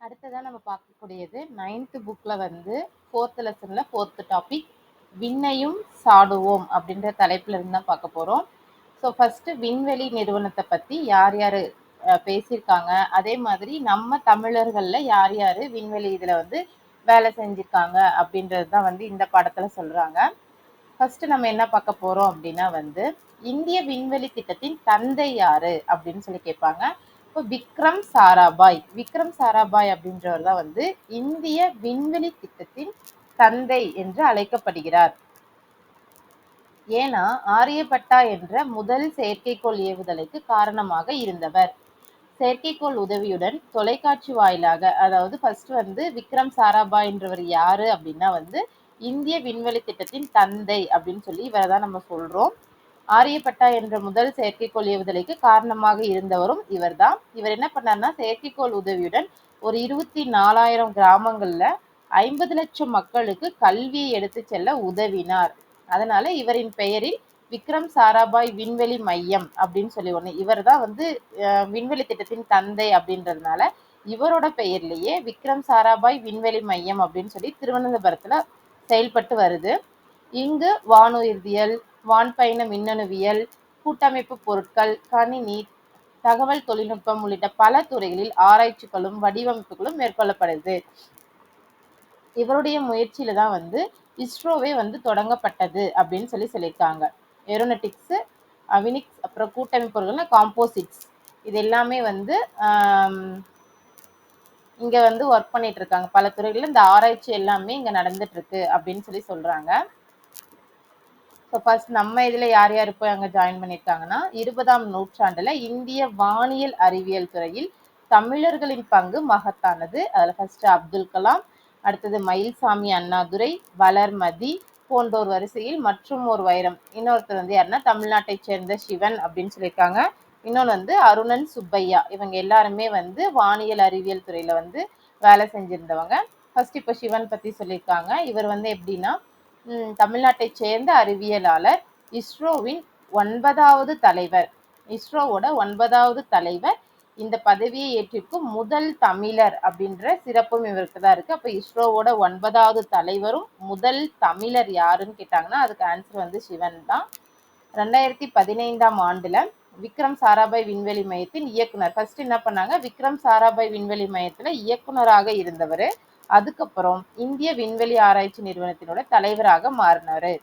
அடுத்ததான் நம்ம பார்க்கக்கூடியது நைன்த்து புக்கில் வந்து ஃபோர்த்து லெசனில் ஃபோர்த்து டாபிக் விண்ணையும் சாடுவோம் அப்படின்ற தலைப்பில் இருந்து தான் பார்க்க போகிறோம் ஸோ ஃபஸ்ட்டு விண்வெளி நிறுவனத்தை பற்றி யார் யார் பேசியிருக்காங்க? அதே மாதிரி நம்ம தமிழர்களில் யார் யார் விண்வெளி இதில் வந்து வேலை செஞ்சுருக்காங்க அப்படின்றது தான் வந்து இந்த படத்தில் சொல்கிறாங்க ஃபஸ்ட்டு நம்ம என்ன பார்க்க போகிறோம் அப்படின்னா வந்து இந்திய விண்வெளி திட்டத்தின் தந்தை யார் அப்படின்னு சொல்லி கேட்பாங்க. அப்போ விக்ரம் சாராபாய். விக்ரம் சாராபாய் அப்படின்றவர் தான் வந்து இந்திய விண்வெளி திட்டத்தின் தந்தை என்று அழைக்கப்படுகிறார். ஏன்னா ஆரியப்பட்டா என்ற முதல் செயற்கைக்கோள் ஏவுதலுக்கு காரணமாக இருந்தவர். செயற்கைக்கோள் உதவியுடன் தொலைக்காட்சி வாயிலாக அதாவது ஃபர்ஸ்ட் வந்து விக்ரம் சாராபாய்ன்றவர் யாரு அப்படின்னா வந்து இந்திய விண்வெளி திட்டத்தின் தந்தை அப்படின்னு சொல்லி இவரை தான் நம்ம சொல்றோம். ஆரியப்பட்டா என்ற முதல் செயற்கைக்கோள் ஏவுதலைக்கு காரணமாக இருந்தவரும் இவர்தான். இவர் என்ன பண்ணார்னா செயற்கைக்கோள் உதவியுடன் ஒரு இருபத்தி நாலாயிரம் கிராமங்கள்ல ஐம்பது லட்சம் மக்களுக்கு கல்வியை எடுத்து செல்ல உதவினார். அதனால இவரின் பெயரில் விக்ரம் சாராபாய் விண்வெளி மையம் அப்படின்னு சொல்லி ஒன்று இவர் தான் வந்து விண்வெளி திட்டத்தின் தந்தை அப்படின்றதுனால இவரோட பெயர்லேயே விக்ரம் சாராபாய் விண்வெளி மையம் அப்படின்னு சொல்லி திருவனந்தபுரத்தில் செயல்பட்டு வருது. இங்கு வானூர்தியல் வான்பயண மின்னணுவியல் கூட்டமைப்பு பொருட்கள் கணினி தகவல் தொழில்நுட்பம் உள்ளிட்ட பல துறைகளில் ஆராய்ச்சிகளும் வடிவமைப்புகளும் மேற்கொள்ளப்படுது. இவருடைய முயற்சியில தான் வந்து இஸ்ரோவே வந்து தொடங்கப்பட்டது அப்படின்னு சொல்லி சொல்லியிருக்காங்க. ஏரோனட்டிக்ஸு அவினிக்ஸ் அப்புறம் கூட்டமைப்பு பொருட்கள்னா காம்போசிட்ஸ் இது எல்லாமே வந்து இங்கே வந்து ஒர்க் பண்ணிட்டு இருக்காங்க. பல துறைகளில் இந்த ஆராய்ச்சி எல்லாமே இங்கே நடந்துட்டு இருக்கு அப்படின்னு சொல்லி சொல்றாங்க. ஸோ ஃபர்ஸ்ட் நம்ம இதில் யார் யார் போய் அங்கே ஜாயின் பண்ணியிருக்காங்கன்னா இருபதாம் நூற்றாண்டில் இந்திய வானியல் அறிவியல் துறையில் தமிழர்களின் பங்கு மகத்தானது. அதில் ஃபர்ஸ்ட் அப்துல் கலாம் அடுத்தது மயில்சாமி அண்ணாதுரை வளர்மதி போன்றோர் வரிசையில் மற்றும் ஒரு வைரம். இன்னொருத்தர் வந்து யாருன்னா தமிழ்நாட்டை சேர்ந்த சிவன் அப்படின்னு சொல்லியிருக்காங்க. இன்னொன்று வந்து அருணன் சுப்பையா. இவங்க எல்லாருமே வந்து வானியல் அறிவியல் துறையில் வந்து வேலை செஞ்சுருந்தவங்க. ஃபர்ஸ்ட் இப்போ சிவன் பற்றி சொல்லியிருக்காங்க. இவர் வந்து எப்படின்னா தமிழ்நாட்டை சேர்ந்த அறிவியலாளர் இஸ்ரோவின் ஒன்பதாவது தலைவர். இஸ்ரோவோட ஒன்பதாவது தலைவர். இந்த பதவியை ஏற்றிருக்கும் முதல் தமிழர் அப்படின்ற சிறப்பும் இவருக்கு தான் இருக்கு. அப்போ இஸ்ரோவோட ஒன்பதாவது தலைவரும் முதல் தமிழர் யாருன்னு கேட்டாங்கன்னா அதுக்கு ஆன்சர் வந்து சிவன் தான். ரெண்டாயிரத்தி பதினைந்தாம் ஆண்டுல விக்ரம் சாராபாய் விண்வெளி மையத்தின் இயக்குனர். ஃபர்ஸ்ட் என்ன பண்ணாங்க? விக்ரம் சாராபாய் விண்வெளி மையத்துல இயக்குனராக இருந்தவர். அதுக்கப்புறம் இந்திய விண்வெளி ஆராய்ச்சி நிறுவனத்தினோட தலைவராக மாறினாரு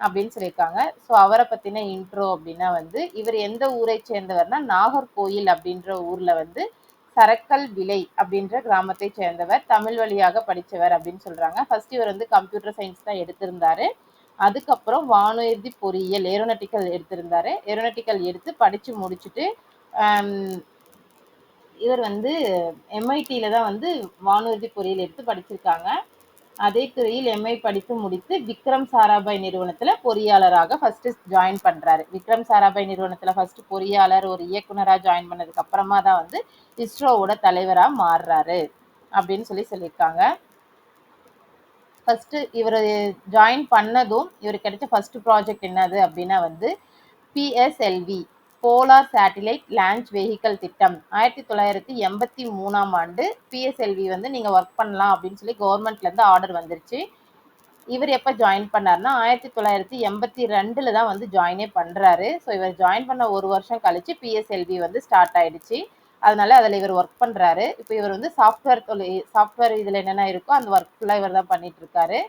அப்படின்னு சொல்லியிருக்காங்க. ஸோ அவரை பற்றின இன்ட்ரோ அப்படின்னா வந்து இவர் எந்த ஊரை சேர்ந்தவர்னா நாகர்கோயில் அப்படின்ற ஊரில் வந்து சரக்கல் விலை அப்படின்ற கிராமத்தை சேர்ந்தவர் தமிழ் வழியாக படித்தவர் அப்படின்னு சொல்கிறாங்க ஃபர்ஸ்ட் இவர் வந்து கம்ப்யூட்டர் சயின்ஸ் தான் எடுத்திருந்தாரு. அதுக்கப்புறம் வானுயர்தி பொறியியல் ஏரோனட்டிக்கல் எடுத்திருந்தாரு. ஏரோனட்டிக்கல் எடுத்து படித்து முடிச்சுட்டு um, இவர் வந்து எம்ஐடியில தான் வந்து வானூர்தி பொறியியல் எடுத்து படிச்சிருக்காங்க. அதே துறையில் எம்ஐ படித்து முடித்து விக்ரம் சாராபாய் நிறுவனத்தில் பொறியாளராக ஃபர்ஸ்ட் ஜாயின் பண்ணுறாரு விக்ரம் சாராபாய் நிறுவனத்தில் ஃபர்ஸ்ட் பொறியாளர் ஒரு இயக்குனராக ஜாயின் பண்ணதுக்கு அப்புறமா தான் வந்து இஸ்ரோவோட தலைவராக மாறுறாரு அப்படின்னு சொல்லி சொல்லியிருக்காங்க. ஃபர்ஸ்ட் இவர் ஜாயின் பண்ணதும் இவர் கிடைச்ச ஃபர்ஸ்ட் ப்ராஜெக்ட் என்னது அப்படின்னா வந்து PSLV polar satellite launch vehicle திட்டம். ஆயிரத்தி தொள்ளாயிரத்தி எண்பத்தி மூணாம் ஆண்டு பிஎஸ்எல்வி வந்து நீங்கள் ஒர்க் பண்ணலாம் அப்படின்னு சொல்லி கவர்மெண்ட்லேருந்து ஆர்டர் வந்துருச்சு. இவர் எப்போ ஜாயின் பண்ணார்னா ஆயிரத்தி தொள்ளாயிரத்தி எண்பத்தி ரெண்டில் தான் வந்து ஜாயினே பண்ணுறாரு ஸோ இவர் ஜாயின் பண்ண ஒரு வருஷம் கழித்து பிஎஸ்எல்வி வந்து ஸ்டார்ட் ஆயிடுச்சு. அதனால அதில் இவர் ஒர்க் பண்ணுறாரு இப்போ இவர் வந்து சாஃப்ட்வேர் தொழில் சாஃப்ட்வேர் இதில் என்னென்ன இருக்கோ அந்த ஒர்க் ஃபுல்லாக இவர் தான் பண்ணிட்டு இருக்காரு.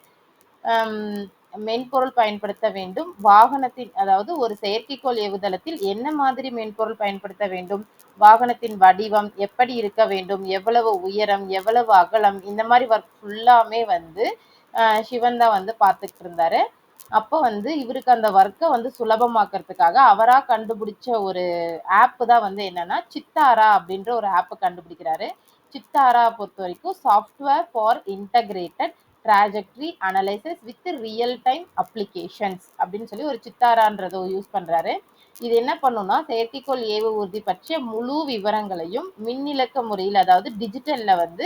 மென்பொருள் பயன்படுத்த வேண்டும். வாகனத்தின் அதாவது ஒரு செயற்கைக்கோள் ஏவுதளத்தில் என்ன மாதிரி மென்பொருள் பயன்படுத்த வேண்டும்? வாகனத்தின் வடிவம் எப்படி இருக்க வேண்டும்? எவ்வளவு உயரம் எவ்வளவு அகலம்? இந்த மாதிரி ஒர்க் ஃபுல்லாமே வந்து சிவன் தான் வந்து பார்த்துட்டு இருந்தாரு. அப்போ வந்து இவருக்கு அந்த ஒர்க்கை வந்து சுலபமாக்குறதுக்காக அவராக கண்டுபிடிச்ச ஒரு ஆப்பு தான் வந்து என்னன்னா சித்தாரா அப்படின்ற ஒரு ஆப்பை கண்டுபிடிக்கிறாரு. சித்தாரா பொறுத்த வரைக்கும் software for integrated trajectory analysis with real time applications அப்படின்னு சொல்லி ஒரு சித்தாரான்றதை யூஸ் பண்ணுறாரு இது என்ன பண்ணுன்னா செயற்கைக்கோள் ஏவு உறுதி பற்றிய முழு விவரங்களையும் மின்னிலக்க முறையில் அதாவது டிஜிட்டலில் வந்து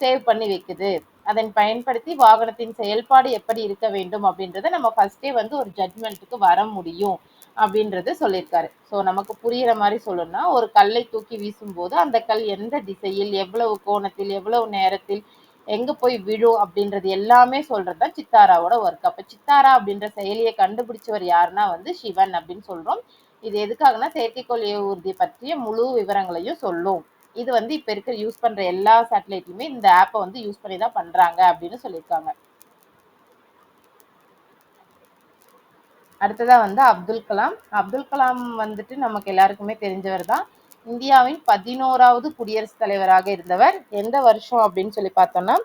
சேவ் பண்ணி வைக்குது. அதன் பயன்படுத்தி வாகனத்தின் செயல்பாடு எப்படி இருக்க வேண்டும் அப்படின்றத நம்ம ஃபர்ஸ்டே வந்து ஒரு ஜட்மெண்ட்டுக்கு வர முடியும் அப்படின்றது சொல்லியிருக்காரு. ஸோ நமக்கு புரிகிற மாதிரி சொல்லணும்னா ஒரு கல்லை தூக்கி வீசும்போது அந்த கல் எந்த திசையில் எவ்வளவு கோணத்தில் எவ்வளவு நேரத்தில் எங்க போய் விழும் அப்படின்றது எல்லாமே சொல்றது தான் சித்தாராவோட ஒர்க் அப்ப சித்தாரா அப்படின்ற செயலியை கண்டுபிடிச்சவர் யாருன்னா வந்து சிவன் அப்படின்னு சொல்றோம். இது எதுக்காகனா செயற்கைக்கோள் ஏவூர்தி பற்றிய முழு விவரங்களையும் சொல்லும். இது வந்து இப்ப இருக்கிற யூஸ் பண்ற எல்லா சேட்டலைட்டுமே இந்த ஆப்பை வந்து யூஸ் பண்ணி தான் பண்றாங்க அப்படின்னு சொல்லியிருக்காங்க. அடுத்ததா வந்து அப்துல் கலாம். அப்துல் கலாம் வந்துட்டு நமக்கு எல்லாருக்குமே தெரிஞ்சவர் தான் இந்தியாவின் பதினோராவது குடியரசுத் தலைவராக இருந்தவர் எந்த வருஷம் அப்படின்னு சொல்லி பார்த்தோம்னா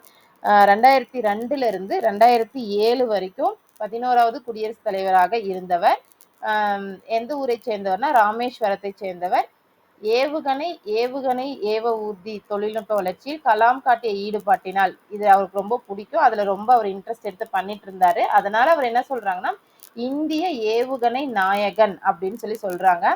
ரெண்டாயிரத்தி ரெண்டுல இருந்து ரெண்டாயிரத்தி ஏழு வரைக்கும் பதினோராவது குடியரசுத் தலைவராக இருந்தவர். எந்த ஊரை சேர்ந்தவர்னா ராமேஸ்வரத்தை சேர்ந்தவர். ஏவுகணை ஏவுகணை ஏவ ஊர்தி தொழில்நுட்ப வளர்ச்சியில் கலாம் காட்டிய ஈடுபாட்டினால் இது அவருக்கு ரொம்ப பிடிக்கும். அதுல ரொம்ப அவர் இன்ட்ரெஸ்ட் எடுத்து பண்ணிட்டு இருந்தாரு. அதனால அவர் என்ன சொல்றாங்கன்னா இந்திய ஏவுகணை நாயகன் அப்படின்னு சொல்லி சொல்றாங்க.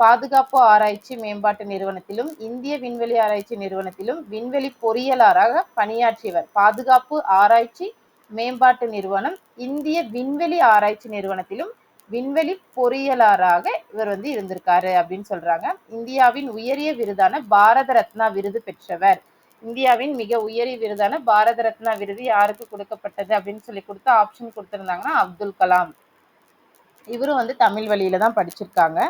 பாதுகாப்பு ஆராய்ச்சி மேம்பாட்டு நிறுவனத்திலும் இந்திய விண்வெளி ஆராய்ச்சி நிறுவனத்திலும் விண்வெளி பொறியியலாளராக பணியாற்றியவர். பாதுகாப்பு ஆராய்ச்சி மேம்பாட்டு நிறுவனம் இந்திய விண்வெளி ஆராய்ச்சி நிறுவனத்திலும் விண்வெளி பொறியியலாளராக இவர் வந்து இருந்திருக்காரு அப்படின்னு சொல்றாங்க. இந்தியாவின் உயரிய விருதான பாரத ரத்னா விருது பெற்றவர். இந்தியாவின் மிக உயரிய விருதான பாரத ரத்னா விருது யாருக்கு கொடுக்கப்பட்டது அப்படின்னு சொல்லி கொடுத்து ஆப்ஷன் கொடுத்துருந்தாங்கன்னா அப்துல் கலாம். இவரும் வந்து தமிழ் வழியில தான் படிச்சிருக்காங்க.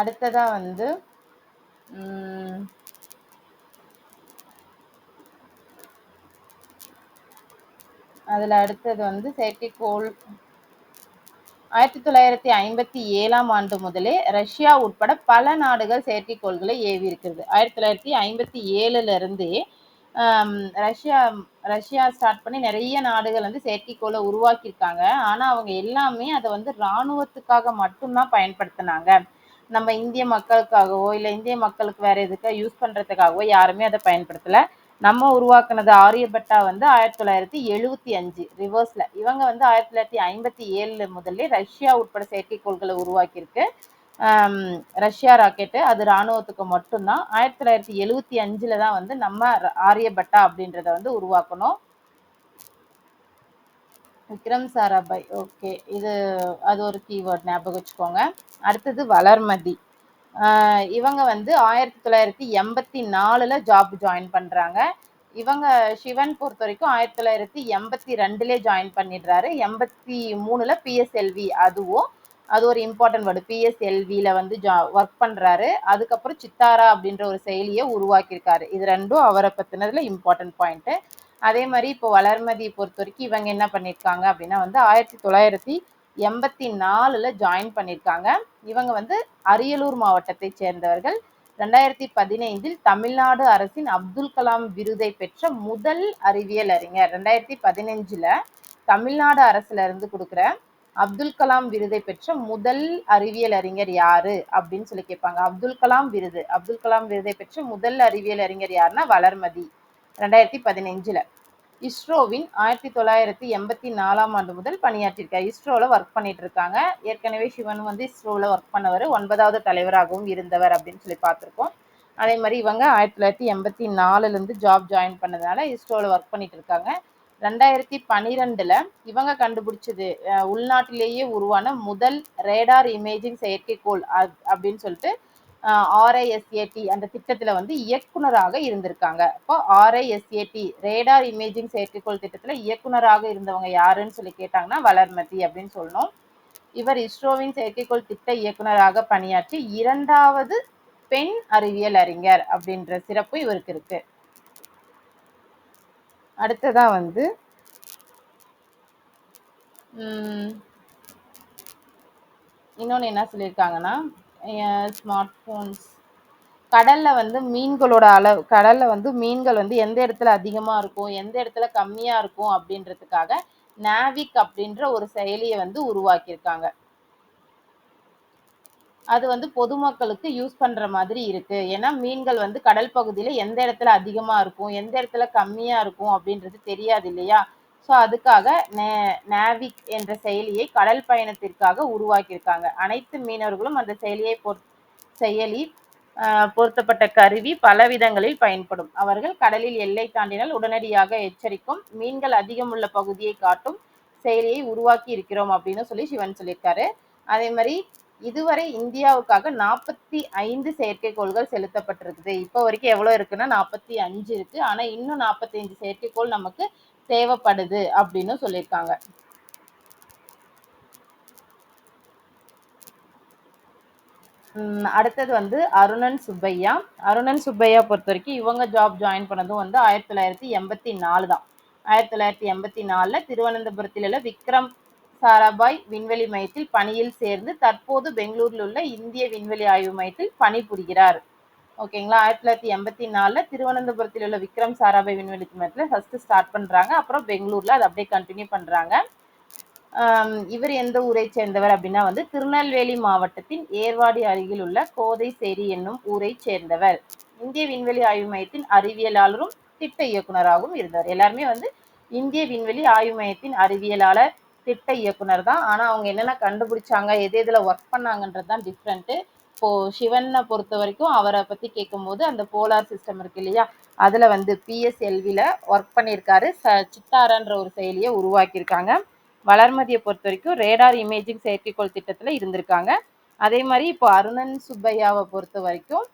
அடுத்ததாக வந்து அதில் அடுத்தது வந்து செயற்கைக்கோள் ஆயிரத்தி தொள்ளாயிரத்தி ஐம்பத்தி ஏழாம் ஆண்டு முதலே ரஷ்யா உட்பட பல நாடுகள் செயற்கைக்கோள்களை ஏவி இருக்கிறது. ஆயிரத்தி தொள்ளாயிரத்தி ஐம்பத்தி ஏழுல இருந்தே ரஷ்யா ரஷ்யா ஸ்டார்ட் பண்ணி நிறைய நாடுகள் வந்து செயற்கைக்கோளை உருவாக்கியிருக்காங்க. ஆனால் அவங்க எல்லாமே அதை வந்து இராணுவத்துக்காக மட்டும்தான் பயன்படுத்தினாங்க. நம்ம இந்திய மக்களுக்காகவோ இல்ல இந்திய மக்களுக்கு வேற எதுக்காக யூஸ் பண்றதுக்காகவோ யாருமே அதை பயன்படுத்தல. நம்ம உருவாக்குனது ஆரியபட்டா வந்து ஆயிரத்தி தொள்ளாயிரத்தி எழுபத்தி அஞ்சு ரிவர்ஸ்ல இவங்க வந்து ஆயிரத்தி தொள்ளாயிரத்தி ஐம்பத்தி ஏழுல முதல்ல ரஷ்யா உட்பட செயற்கைக்கோள்களை உருவாக்கியிருக்கு. ரஷ்யா ராக்கெட்டு அது ராணுவத்துக்கு மட்டும்தான். ஆயிரத்தி தொள்ளாயிரத்தி எழுவத்தி அஞ்சுல தான் வந்து நம்ம ர- ஆரியபட்டா அப்படின்றத வந்து உருவாக்கணும். விக்ரம் சாராபாய் ஓகே இது அது ஒரு கீவேர்ட் ஞாபகம் வச்சுக்கோங்க. அடுத்தது வளர்மதி. இவங்க வந்து ஆயிரத்தி தொள்ளாயிரத்தி எண்பத்தி நாலில் ஜாப் ஜாயின் பண்ணுறாங்க இவங்க சிவன் பொறுத்த வரைக்கும் ஆயிரத்தி தொள்ளாயிரத்தி எண்பத்தி ரெண்டுலே ஜாயின் பண்ணிடுறாரு. எண்பத்தி மூணுல பிஎஸ்எல்வி அதுவும் அது ஒரு இம்பார்ட்டன்ட் வேர்டு பிஎஸ்எல்வியில் வந்து ஜா ஒர்க் பண்ணுறாரு அதுக்கப்புறம் சித்தாரா அப்படின்ற ஒரு செயலியை உருவாக்கியிருக்காரு. இது ரெண்டும் அவரை பற்றினதில் இம்பார்ட்டன்ட் பாயிண்ட்டு அதே மாதிரி இப்போ வளர்மதியை பொறுத்த வரைக்கும் இவங்க என்ன பண்ணியிருக்காங்க அப்படின்னா வந்து ஆயிரத்தி தொள்ளாயிரத்தி எண்பத்தி நாலில் ஜாயின் பண்ணியிருக்காங்க இவங்க வந்து அரியலூர் மாவட்டத்தை சேர்ந்தவர்கள். ரெண்டாயிரத்தி பதினைந்தில் தமிழ்நாடு அரசின் அப்துல் கலாம் விருதை பெற்ற முதல் அறிவியல் அறிஞர். ரெண்டாயிரத்தி பதினஞ்சில் தமிழ்நாடு அரசுல இருந்து கொடுக்குற அப்துல் கலாம் விருதை பெற்ற முதல் அறிவியல் அறிஞர் யாரு அப்படின்னு சொல்லி கேட்பாங்க. அப்துல் கலாம் விருது அப்துல் கலாம் விருதை பெற்ற முதல் அறிவியல் அறிஞர் யாருன்னா வளர்மதி. ரெண்டாயிரத்தி பதினஞ்சில். இஸ்ரோவின் ஆயிரத்தி தொள்ளாயிரத்தி எண்பத்தி நாலாம் ஆண்டு முதல் பணியாற்றிருக்கார் இஸ்ரோவில் ஒர்க் பண்ணிட்டு இருக்காங்க ஏற்கனவே சிவன் வந்து இஸ்ரோவில் ஒர்க் பண்ணவர். ஒன்பதாவது தலைவராகவும் இருந்தவர் அப்படின்னு சொல்லி பார்த்துருக்கோம். அதே மாதிரி இவங்க ஆயிரத்தி தொள்ளாயிரத்தி எண்பத்தி நாலுலேருந்து ஜாப் ஜாயின் பண்ணதுனால இஸ்ரோவில் ஒர்க் பண்ணிட்டு இருக்காங்க ரெண்டாயிரத்தி பன்னிரெண்டில் இவங்க கண்டுபிடிச்சது உள்நாட்டிலேயே உருவான முதல் ரேடார் இமேஜிங் செயற்கைக்கோள் அப்- அப்படின்னு சொல்லிட்டு ஆர்ஐஎஸ்ஏடி அந்த திட்டத்தில் வந்து இயக்குனராக இருந்திருக்காங்க. இப்போ ஆர்ஐஎஸ்ஏடி ரேடார் இமேஜிங் செயற்கைக்கோள் திட்டத்தில் இயக்குனராக இருந்தவங்க யாருன்னு சொல்லி கேட்டாங்கன்னா வளர்மதி அப்படின்னு சொல்லணும் இவர் இஸ்ரோவின் செயற்கைக்கோள் திட்ட இயக்குனராக பணியாற்றி இரண்டாவது பெண் அறிவியல் அறிஞர் அப்படின்ற சிறப்பு இவருக்கு இருக்கு. அடுத்ததா வந்து இன்னொன்று என்ன சொல்லியிருக்காங்கன்னா ஸ்மார்ட் ஃபோன்ஸ் கடல்ல வந்து மீன்களோட அளவு கடல்ல வந்து மீன்கள் வந்து எந்த இடத்துல அதிகமா இருக்கும் எந்த இடத்துல கம்மியா இருக்கும் அப்படின்றதுக்காக நாவிக் அப்படின்ற ஒரு செயலியை வந்து உருவாக்கியிருக்காங்க. அது வந்து பொதுமக்களுக்கு யூஸ் பண்ற மாதிரி இருக்கு. ஏன்னா மீன்கள் வந்து கடல் பகுதியில எந்த இடத்துல அதிகமா இருக்கும் எந்த இடத்துல கம்மியா இருக்கும் அப்படின்றது தெரியாது இல்லையா? ஸோ அதுக்காக நே- நேவிக் என்ற செயலியை கடல் பயணத்திற்காக உருவாக்கியிருக்காங்க. அனைத்து மீனவர்களும் அந்த செயலியை பொற் செயலி பொருத்தப்பட்ட கருவி பல விதங்களில் பயன்படும். அவர்கள் கடலில் எல்லை தாண்டினால் உடனடியாக எச்சரிக்கும். மீன்கள் அதிகம் உள்ள பகுதியை காட்டும் செயலியை உருவாக்கி இருக்கிறோம் அப்படின்னு சொல்லி சிவன் சொல்லியிருக்காரு. அதே மாதிரி இதுவரை இந்தியாவுக்காக நாற்பத்தி ஐந்து செயற்கைக்கோள்கள் செலுத்தப்பட்டிருக்குது. இப்போ வரைக்கும் எவ்வளோ இருக்குன்னா நாற்பத்தி அஞ்சு இருக்கு. ஆனால் இன்னும் நாற்பத்தி ஐந்து செயற்கைக்கோள் நமக்கு தேவைப்படுது அப்படின்னு சொல்லியிருக்காங்க. அடுத்தது வந்து அருணன் சுப்பையா. அருணன் சுப்பையா பொறுத்த வரைக்கும் இவங்க ஜாப் ஜாயின் பண்ணதும் வந்து ஆயிரத்தி தொள்ளாயிரத்தி எண்பத்தி நாலு தான். ஆயிரத்தி தொள்ளாயிரத்தி எண்பத்தி நாலுல திருவனந்தபுரத்தில் உள்ள விக்ரம் சாராபாய் விண்வெளி மையத்தில் பணியில் சேர்ந்து தற்போது பெங்களூரில் உள்ள இந்திய விண்வெளி ஆய்வு மையத்தில் பணிபுரிகிறார். ஓகேங்களா? ஆயிரத்தி தொள்ளாயிரத்தி எண்பத்தி நாலுல திருவனந்தபுரத்தில் உள்ள விக்ரம் சாராபாய் விண்வெளி மையத்தில் ஃபர்ஸ்ட் ஸ்டார்ட் பண்றாங்க. அப்புறம் பெங்களூர்ல அதை அப்படியே கண்டினியூ பண்றாங்க. இவர் எந்த ஊரை சேர்ந்தவர் அப்படின்னா வந்து திருநெல்வேலி மாவட்டத்தின் ஏர்வாடி அருகில் உள்ள கோதைசேரி என்னும் ஊரை சேர்ந்தவர். இந்திய விண்வெளி ஆய்வு மையத்தின் அறிவியலாளரும் திட்ட இயக்குனராகவும் இருந்தவர் எல்லாருமே வந்து இந்திய விண்வெளி ஆய்வு மையத்தின் அறிவியலாளர் திட்ட இயக்குனர் தான். ஆனால் அவங்க என்னென்ன கண்டுபிடிச்சாங்க எது எதில் ஒர்க் பண்ணாங்கன்றது தான் டிஃப்ரெண்ட்டு இப்போ சிவனை பொறுத்த வரைக்கும் அவரை பத்தி கேட்கும்போது அந்த போலார் சிஸ்டம் இருக்கு இல்லையா? அதுல வந்து பிஎஸ்எல்வில ஒர்க் பண்ணியிருக்காரு. ச சித்தாரன்ற ஒரு செயலியை உருவாக்கியிருக்காங்க. வளர்மதியை பொறுத்த வரைக்கும் ரேடார் இமேஜிங் செயற்கைக்கோள் திட்டத்துல இருந்திருக்காங்க. அதே மாதிரி இப்போ அருணன் சுப்பையாவை பொறுத்த வரைக்கும்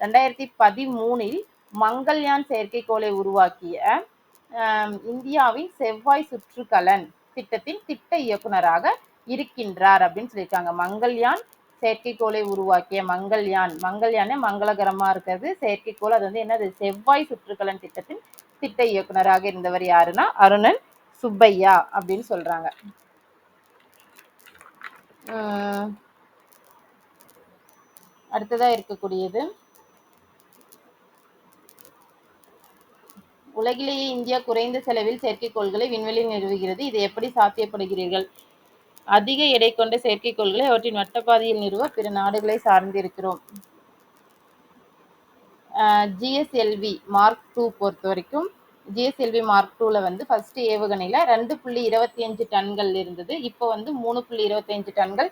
ரெண்டாயிரத்தி பதிமூணில் மங்கள்யான் செயற்கைக்கோளை உருவாக்கிய இந்தியாவின் செவ்வாய் சுற்றுக்கலன் திட்டத்தின் திட்ட இயக்குனராக இருக்கின்றார் அப்படின்னு சொல்லியிருக்காங்க. மங்கள்யான் செயற்கைக்கோளை உருவாக்கிய மங்கள்யான். மங்கள்யானே மங்களகரமா இருக்கிறது. செயற்கைக்கோள் அது வந்து என்னது? செவ்வாய் சுற்றுக்கலன் திட்டத்தின் திட்ட இயக்குனராக இருந்தவர் யாருன்னா? அருணன் சுப்பையா அப்படின்னு சொல்றாங்க. உம் அடுத்ததா இருக்கக்கூடியது. உலகிலேயே இந்தியா குறைந்த செலவில் செயற்கைக்கோள்களை விண்வெளியில் நிறுவுகிறது. இது எப்படி சாத்தியப்படுகிறீர்கள்? அதிக எடை கொண்ட செயற்கைக்கோள்களை அவற்றின் வட்டப்பாதையில் நிறுவ பிற நாடுகளை சார்ந்திருக்கிறோம். ஜிஎஸ்எல்வி மார்க் டூ பொறுத்த வரைக்கும் ஜிஎஸ்எல்வி மார்க் டூவில் வந்து ஃபர்ஸ்ட் ஏவுகணையில் ரெண்டு புள்ளி இருபத்தி அஞ்சு டன்கள் இருந்தது. இப்போ வந்து மூணு புள்ளி இருபத்தஞ்சு டன்கள்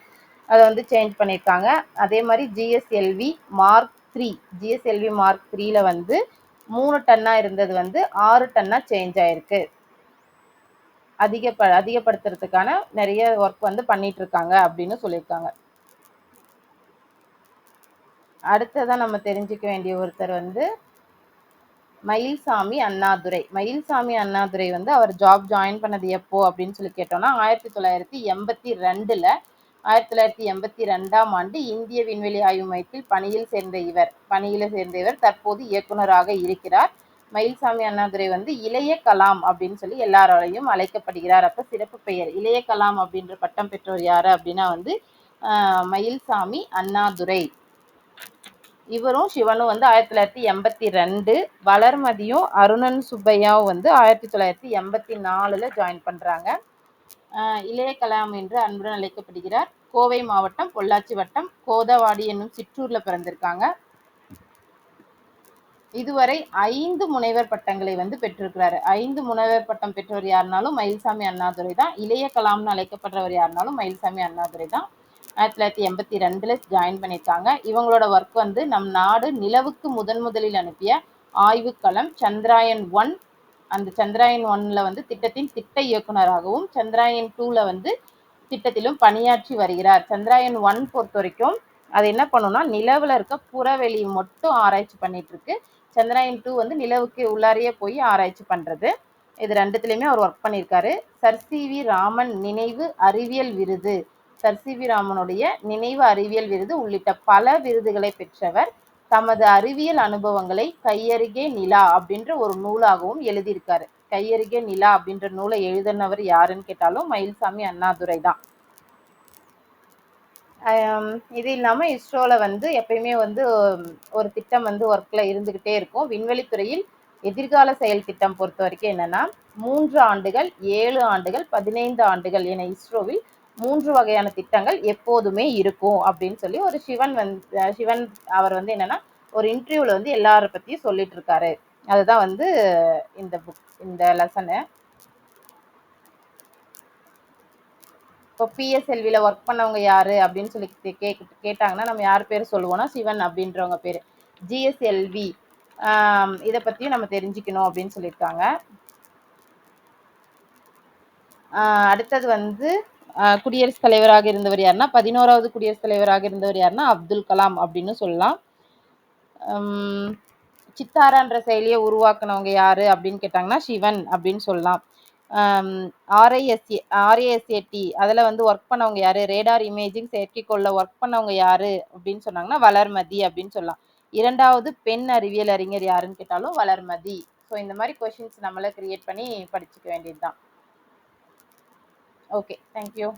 அதை வந்து சேஞ்ச் பண்ணியிருக்காங்க. அதே மாதிரி GSLV mark three GSLV mark த்ரீல வந்து மூணு டன்னாக இருந்தது வந்து ஆறு டன்னாக சேஞ்ச் ஆயிருக்கு. அதிக அதிகப்படுத்துறதுக்கான நிறைய ஒர்க் வந்து பண்ணிட்டு இருக்காங்க அப்படின்னு சொல்லியிருக்காங்க. அடுத்ததான் நம்ம தெரிஞ்சுக்க வேண்டிய ஒருத்தர் வந்து மயில்சாமி அண்ணாதுரை. மயில்சாமி அண்ணாதுரை வந்து அவர் ஜாப் ஜாயின் பண்ணது எப்போ அப்படின்னு சொல்லி கேட்டோம்னா ஆயிரத்தி தொள்ளாயிரத்தி எண்பத்தி ரெண்டுல ஆயிரத்தி தொள்ளாயிரத்தி எண்பத்தி ரெண்டாம் ஆண்டு இந்திய விண்வெளி ஆய்வு மையத்தில் பணியில் சேர்ந்த இவர். பணியில் சேர்ந்த இவர் தற்போது இயக்குனராக இருக்கிறார். மயில்சாமி அண்ணாதுரை வந்து இளைய கலாம் அப்படின்னு சொல்லி எல்லாராலையும் அழைக்கப்படுகிறார். அப்ப சிறப்பு பெயர் இளைய கலாம் அப்படின்ற பட்டம் பெற்றோர் யாரு அப்படின்னா வந்து மயில்சாமி அண்ணாதுரை. இவரும் சிவனும் வந்து ஆயிரத்தி தொள்ளாயிரத்தி எண்பத்தி ரெண்டு வளர்மதியும் அருணன் சுப்பையாவும் வந்து ஆயிரத்தி தொள்ளாயிரத்தி எண்பத்தி நாலுல ஜாயின் பண்றாங்க. இளைய கலாம் என்று அன்புடன் அழைக்கப்படுகிறார். கோவை மாவட்டம் பொள்ளாச்சி வட்டம் கோதவாடி என்னும் சிற்றூர்ல பிறந்திருக்காங்க. இதுவரை ஐந்து முனைவர் பட்டங்களை வந்து பெற்றிருக்கிறாரு. ஐந்து முனைவர் பட்டம் பெற்றவர் யாருனாலும் மயில்சாமி அண்ணாதுரை தான். இளைய கலாம்னு அழைக்கப்படுறவர் யாருனாலும் மயில்சாமி அண்ணாதுரை தான். ஆயிரத்தி தொள்ளாயிரத்தி எண்பத்தி ரெண்டுல ஜாயின் பண்ணியிருக்காங்க. இவங்களோட ஒர்க் வந்து நம் நாடு நிலவுக்கு முதன் முதலில் அனுப்பிய ஆய்வுக்களம் சந்திராயன் ஒன் அந்த சந்திராயன் ஒன்ல வந்து திட்டத்தின் திட்ட இயக்குனராகவும் சந்திராயன் டூல வந்து திட்டத்திலும் பணியாற்றி வருகிறார். சந்திராயன் ஒன் பொறுத்த வரைக்கும் அது என்ன பண்ணும்னா நிலவுல இருக்க புறவெளி மட்டும் ஆராய்ச்சி பண்ணிட்டு இருக்கு. சந்திராயன் டூ வந்து நிலவுக்கு உள்ளாரையே போய் ஆராய்ச்சி பண்றது. இது ரெண்டுத்துலயுமே அவர் ஒர்க் பண்ணியிருக்காரு. சர் சி வி ராமன் நினைவு அறிவியல் விருது. சர் சி வி ராமனுடைய நினைவு அறிவியல் விருது உள்ளிட்ட பல விருதுகளை பெற்றவர். தமது அறிவியல் அனுபவங்களை கையருகே நிலா அப்படின்ற ஒரு நூலாகவும் எழுதியிருக்காரு. கையருகே நிலா அப்படின்ற நூலை எழுதினவர் யாருன்னு கேட்டாலும் மயில்சாமி அண்ணாதுரை தான் இது இல்லாமல் இஸ்ரோவில் வந்து எப்பயுமே வந்து ஒரு திட்டம் வந்து ஒர்க்கில் இருந்துக்கிட்டே இருக்கும். விண்வெளித்துறையில் எதிர்கால செயல் திட்டம் பொறுத்த வரைக்கும் என்னென்னா மூன்று ஆண்டுகள் ஏழு ஆண்டுகள் பதினைந்து ஆண்டுகள் என இஸ்ரோவில் மூன்று வகையான திட்டங்கள் எப்போதுமே இருக்கும் அப்படின்னு சொல்லி ஒரு சிவன் வந்து சிவன் அவர் வந்து என்னன்னா ஒரு இன்டர்வியூவில் வந்து எல்லாரை பற்றியும் சொல்லிட்டு இருக்காரு. அதுதான் வந்து இந்த புக் இந்த லெசனு இப்போ பிஎஸ்எல்வியில் ஒர்க் பண்ணவங்க யார் அப்படின்னு சொல்லி கே- கேட்டாங்கன்னா நம்ம யார் பேர் சொல்லுவோம்னா சிவன் அப்படின்றவங்க பேர். ஜிஎஸ்எல்வி இதை பற்றியும் நம்ம தெரிஞ்சுக்கணும் அப்படின்னு சொல்லியிருக்காங்க. அடுத்தது வந்து குடியரசுத் தலைவராக இருந்தவர் யாருன்னா பதினோராவது குடியரசுத் தலைவராக இருந்தவர் யாருன்னா அப்துல் கலாம் அப்படின்னு சொல்லலாம். சித்தாரான்ற செயலியை உருவாக்குனவங்க யாரு அப்படின்னு கேட்டாங்கன்னா சிவன் அப்படின்னு சொல்லலாம். ஆர்ஐஎஸ்ஏ ஆர்ஏஎஸ்ஏடி அதில் வந்து ஒர்க் பண்ணவங்க யாரு? ரேடார் இமேஜிங் செயற்கைக்கோளில் ஒர்க் பண்ணவங்க யாரு? அப்படின்னு சொன்னாங்கன்னா வளர்மதி அப்படின்னு சொல்லலாம். இரண்டாவது பெண் அறிவியல் அறிஞர் யாருன்னு கேட்டாலும் வளர்மதி. ஸோ இந்த மாதிரி கொஷின்ஸ் நம்மளே கிரியேட் பண்ணி படிச்சுக்க வேண்டியது தான் ஓகே தேங்க்யூ